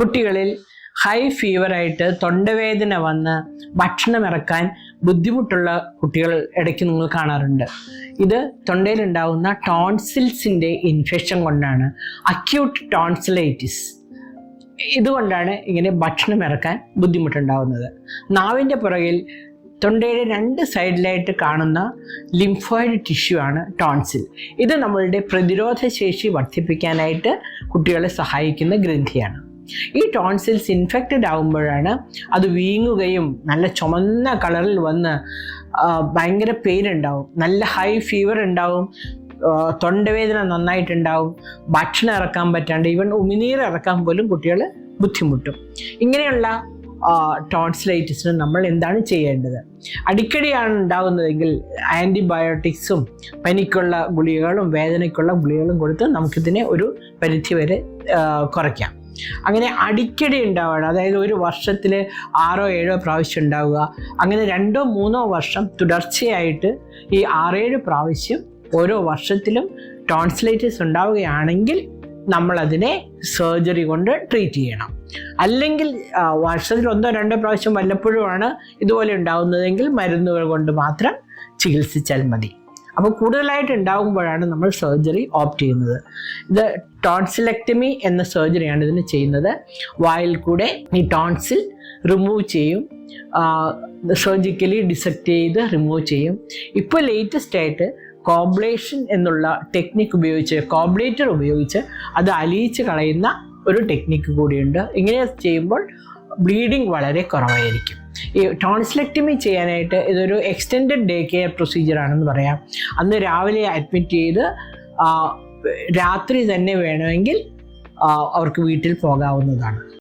കുട്ടികളിൽ ഹൈ ഫീവറായിട്ട് തൊണ്ടവേദന വന്ന് ഭക്ഷണം ഇറക്കാൻ ബുദ്ധിമുട്ടുള്ള കുട്ടികൾ ഇടയ്ക്ക് നിങ്ങൾ കാണാറുണ്ട്. ഇത് തൊണ്ടയിലുണ്ടാവുന്ന ടോൺസിൽസിന്റെ ഇൻഫെക്ഷൻ കൊണ്ടാണ്. അക്യൂട്ട് ടോൺസിലൈറ്റിസ് ഇതുകൊണ്ടാണ് ഇങ്ങനെ ഭക്ഷണം ഇറക്കാൻ ബുദ്ധിമുട്ടുണ്ടാവുന്നത്. നാവിന്റെ പുറകിൽ തൊണ്ടയുടെ രണ്ട് സൈഡിലായിട്ട് കാണുന്ന ലിംഫോയിഡ് ടിഷ്യൂ ആണ് ടോൺസിൽ ഇത് നമ്മളുടെ പ്രതിരോധ ശേഷി വർദ്ധിപ്പിക്കാനായിട്ട് കുട്ടികളെ സഹായിക്കുന്ന ഗ്രന്ഥിയാണ്. ഈ ടോൺസിൽസ് ഇൻഫെക്റ്റഡ് ആകുമ്പോഴാണ് അത് വീങ്ങുകയും നല്ല ചുമന്ന കളറിൽ വന്ന് ഭയങ്കര പെയിൻ ഉണ്ടാവും നല്ല ഹൈ ഫീവർ ഉണ്ടാവും. തൊണ്ടവേദന നന്നായിട്ടുണ്ടാവും. ഭക്ഷണം ഇറക്കാൻ പറ്റാണ്ട് ഈവൻ ഉമിനീർ ഇറക്കാൻ പോലും കുട്ടികൾ ബുദ്ധിമുട്ടും. ഇങ്ങനെയുള്ള ടോൺസിലൈറ്റിസിന് നമ്മൾ എന്താണ് ചെയ്യേണ്ടത്? അടിക്കടിയാണ് ഉണ്ടാകുന്നതെങ്കിൽ ആന്റിബയോട്ടിക്സും പനിക്കുള്ള ഗുളികകളും വേദനയ്ക്കുള്ള ഗുളികകളും കൊടുത്ത് നമുക്കിതിനെ ഒരു പരിധിവരെ വരെ കുറയ്ക്കാം. അങ്ങനെ അടിക്കടി ഉണ്ടാവുകയാണ് അതായത് ഒരു വർഷത്തിൽ ആറോ ഏഴോ പ്രാവശ്യം ഉണ്ടാവുക. അങ്ങനെ രണ്ടോ മൂന്നോ വർഷം തുടർച്ചയായിട്ട് ഈ ആറേഴ് പ്രാവശ്യം ഓരോ വർഷത്തിലും ടോൺസിലൈറ്റിസ് ഉണ്ടാവുകയാണെങ്കിൽ നമ്മളതിനെ സർജറി കൊണ്ട് ട്രീറ്റ് ചെയ്യണം. അല്ലെങ്കിൽ വർഷത്തിൽ ഒന്നോ രണ്ടോ പ്രാവശ്യം വല്ലപ്പോഴുമാണ് ഇതുപോലെ ഉണ്ടാകുന്നതെങ്കിൽ മരുന്നുകൾ കൊണ്ട് മാത്രം ചികിത്സിച്ചാൽ മതി. അപ്പോൾ കൂടുതലായിട്ട് ഉണ്ടാകുമ്പോഴാണ് നമ്മൾ സർജറി ഓപ്റ്റ് ചെയ്യുന്നത്. ഇത് ടോൺസിലെക്ടമി എന്ന സർജറിയാണ് ഇതിന് ചെയ്യുന്നത്. വായിൽ കൂടെ ഈ ടോൺസിൽ റിമൂവ് ചെയ്യും. സർജിക്കലി ഡിസക്റ്റ് ചെയ്ത് റിമൂവ് ചെയ്യും. ഇപ്പോൾ ലേറ്റസ്റ്റ് ആയിട്ട് കോബ്ലേഷൻ എന്നുള്ള ടെക്നിക്ക് ഉപയോഗിച്ച് കോബ്ലേറ്റർ ഉപയോഗിച്ച് അത് അലിയിച്ച് കളയുന്ന ഒരു ടെക്നിക്ക് കൂടിയുണ്ട്. ഇങ്ങനെ ചെയ്യുമ്പോൾ ബ്ലീഡിങ് വളരെ കുറവായിരിക്കും. ഈ ടോൺസിലെക്ടമി ചെയ്യാനായിട്ട് ഇതൊരു എക്സ്റ്റെൻഡ് ഡേ കെയർ പ്രൊസീജിയർ ആണെന്ന് പറയാം. അന്ന് രാവിലെ അഡ്മിറ്റ് ചെയ്ത് രാത്രി തന്നെ വേണമെങ്കിൽ അവർക്ക് വീട്ടിൽ പോകാവുന്നതാണ്.